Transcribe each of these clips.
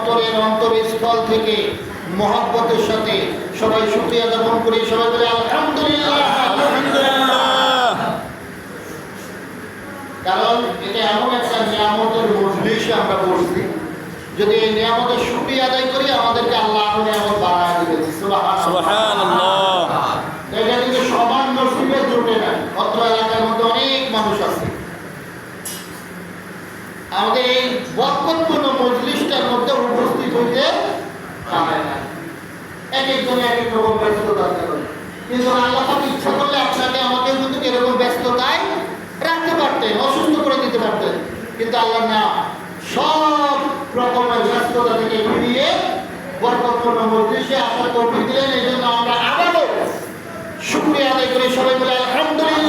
অন্তরের অন্তরস্থল থেকে মহব্বতের সাথে সবাই শুকরিয়া জ্ঞাপন করি। সবাই বলে আলহামদুলিল্লাহ। কারণ এটা এমন একটা নিয়ামতের মজলিসে আমরা যদি এই নিয়ামতের আদায় করি আমাদেরকে আল্লাহ নিয়ামত বাড়ায় দিবেন সুবহানাল্লাহ। সুবহানাল্লাহ। এটা কিন্তু সবার নসিবে জুটে না। অত্র এলাকার মধ্যে অনেক মানুষ আছে। আমাদের এই বরকতপূর্ণ মধ্যে না এক একজন এক এক রকম ব্যস্ততা কিন্তু আল্লাহ পাক ইচ্ছা করলে আপনাকে আমাকে কিন্তু এরকম ব্যস্ততায় রাখতে পারতেন, অসুস্থ করে দিতে পারতেন। কিন্তু আল্লাহ না, সব রকমের ব্যস্ততা থেকে ফিরিয়ে বরকতপূর্ণ মজলিসে আসার তৌফিক দিলেন। এই জন্য আমরা আবারও শুক্রিয়া আদায় করে সবাই বলে আলহামদুলিল্লাহ।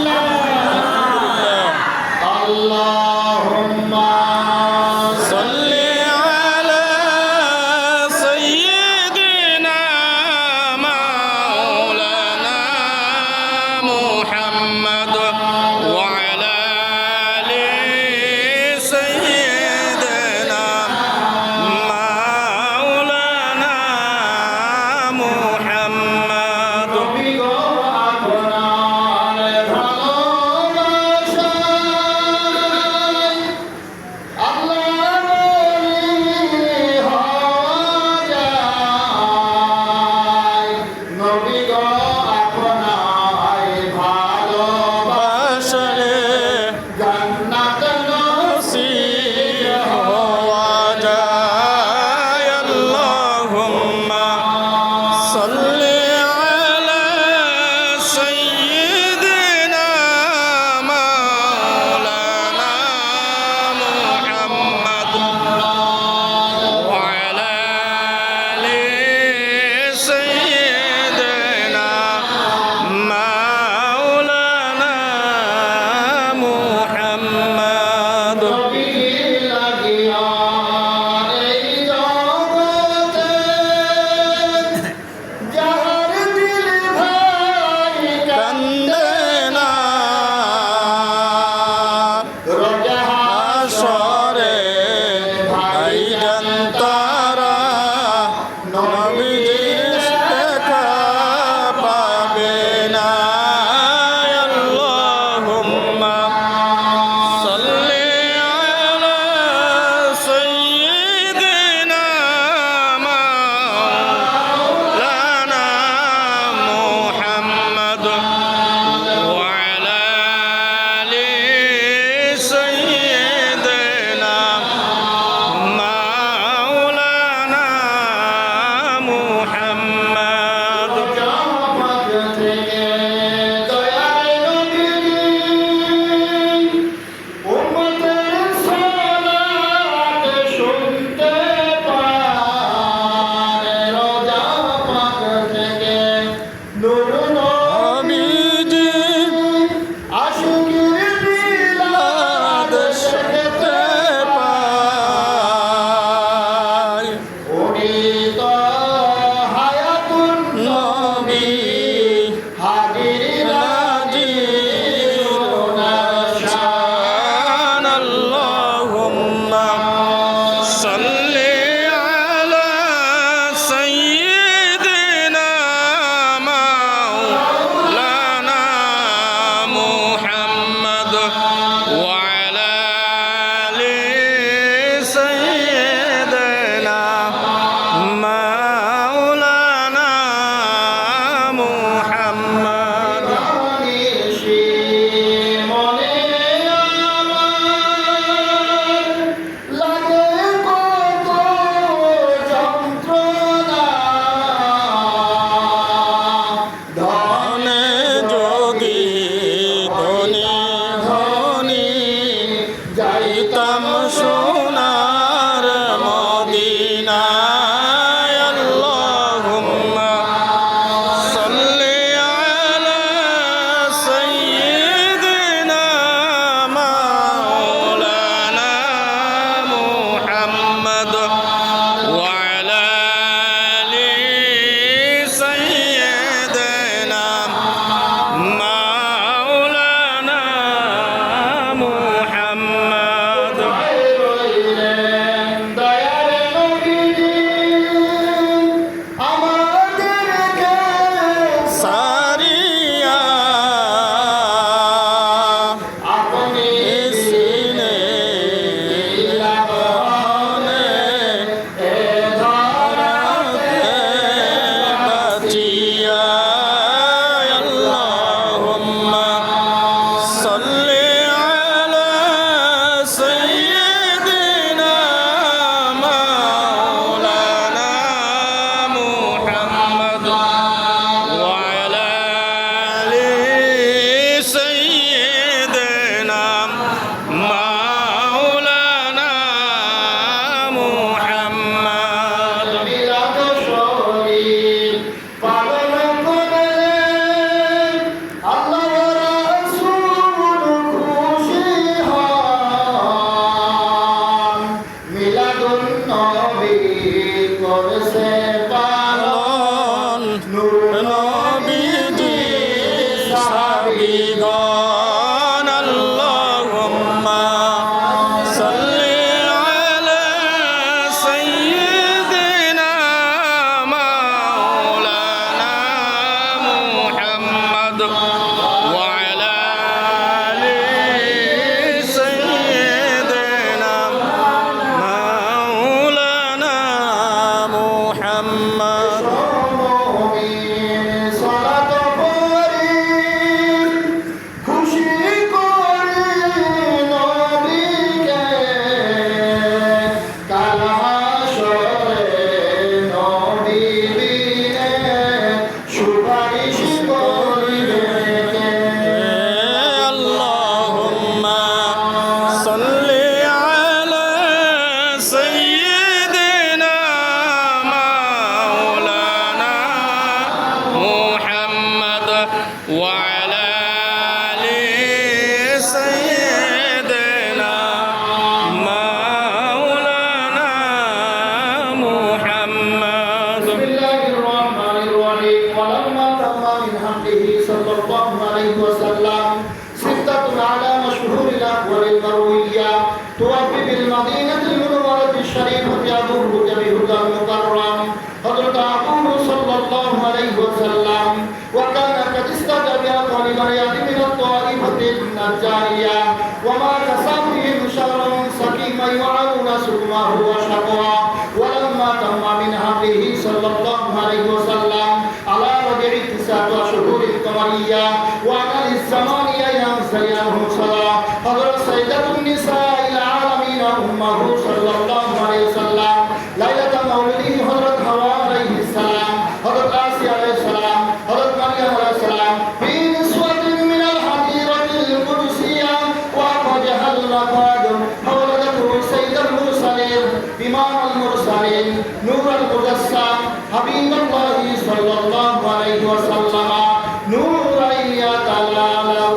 وعلى آل سيدنا مولانا محمد بسم الله الرحمن الرحيم ولما تقى من حمده صلى الله عليه وسلم وشقى ولما تم من أمره صلى الله عليه وسلم على وجه تسعة شهور قمرية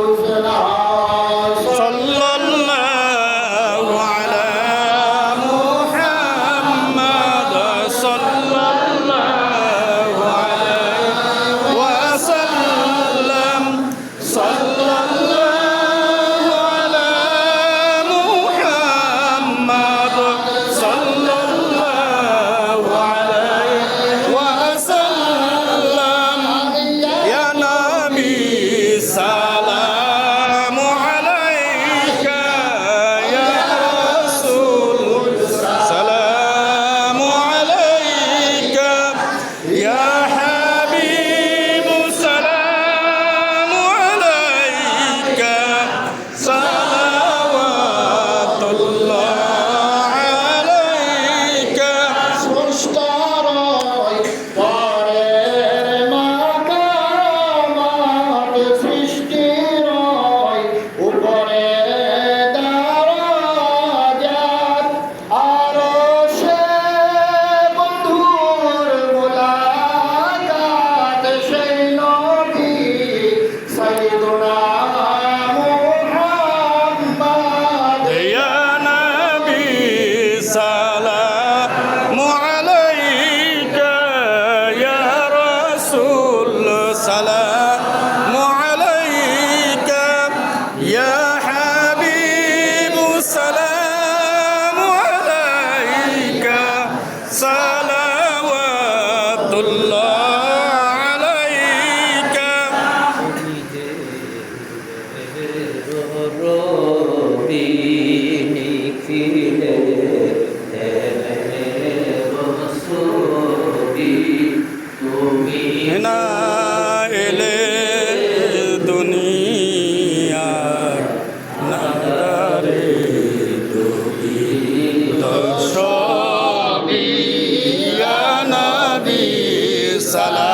বুঝলাম সালাম। সালাম